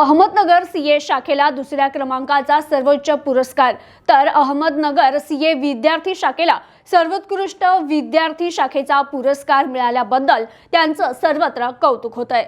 Ahmednagar CA शाखेला दुसऱ्या क्रमांकाचा सर्वोच्च पुरस्कार. तर अहमदनगर सीए विद्यार्थी शाखेला सर्वोत्कृष्ट विद्यार्थी शाखेचा पुरस्कार मिळाल्याबद्दल त्यांचं सर्वत्र कौतुक होत आहे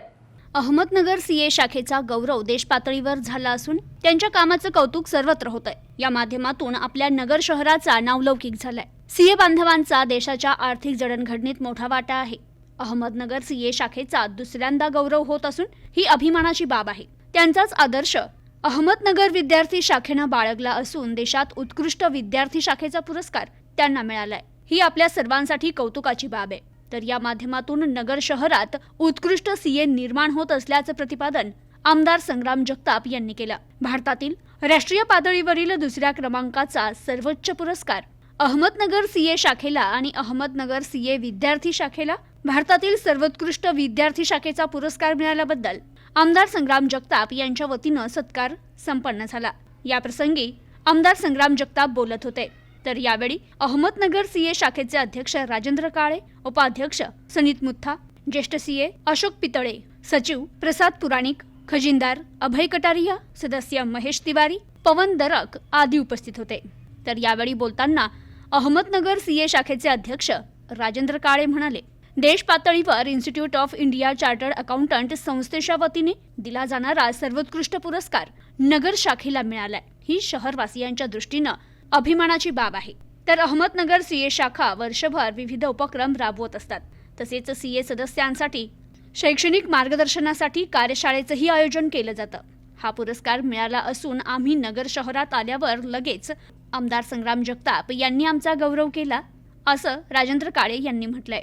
अहमदनगर सीए शाखेचा गौरव देशपातळीवर झाला असून त्यांच्या कामाचं कौतुक सर्वत्र होत आहे या माध्यमातून आपल्या नगर शहराचा नावलौकिक झालाय. सीए बांधवांचा देशाच्या आर्थिक जडणघडणीत मोठा वाटा आहे. अहमदनगर सीए शाखेचा दुसऱ्यांदा गौरव होत असून ही अभिमानाची बाब आहे. त्यांचाच आदर्श. अहमदनगर विद्यार्थी शाखेनं बाळगला असून देशात उत्कृष्ट विद्यार्थी शाखेचा पुरस्कार त्यांना मिळालाय. ही आपल्या सर्वांसाठी कौतुकाची बाब आहे. तर या माध्यमातून नगर शहरात उत्कृष्ट सीए निर्माण होत असल्याचं प्रतिपादन आमदार संग्राम जगताप यांनी केलं. भारतातील राष्ट्रीय पातळीवरील दुसऱ्या क्रमांकाचा सर्वोच्च पुरस्कार अहमदनगर सीए शाखेला आणि अहमदनगर सीए विद्यार्थी शाखेला भारतातील सर्वोत्कृष्ट विद्यार्थी शाखेचा पुरस्कार मिळाल्याबद्दल आमदार संग्राम जगताप यांच्या वतीनं सत्कार संपन्न झाला. याप्रसंगी आमदार संग्राम जगताप बोलत होते. तर यावेळी अहमदनगर सीए शाखेचे अध्यक्ष राजेंद्र काळे उपाध्यक्ष सनीत मुथा ज्येष्ठ सीए अशोक पितळे सचिव प्रसाद पुराणिक खजिनदार अभय कटारिया सदस्य महेश तिवारी पवन दरक आदी उपस्थित होते. तर यावेळी बोलताना अहमदनगर सीए शाखेचे अध्यक्ष राजेंद्र काळे म्हणाले देश पातळीवर institute of India chartered accountant संस्थेच्या वतीने दिला जाणारा सर्वोत्कृष्ट पुरस्कार नगर शाखेला मिळालाय. ही शहरवासियांच्या दृष्टीनं अभिमानाची बाब आहे. तर अहमदनगर सीए शाखा वर्षभर विविध उपक्रम राबवत असतात. तसेच सीए सदस्यांसाठी शैक्षणिक मार्गदर्शनासाठी कार्यशाळेचंही आयोजन केलं जातं. हा पुरस्कार मिळाला असून आम्ही नगर शहरात आल्यावर लगेच आमदार संग्राम जगताप यांनी आमचा गौरव केला असं राजेंद्र काळे यांनी म्हटलंय.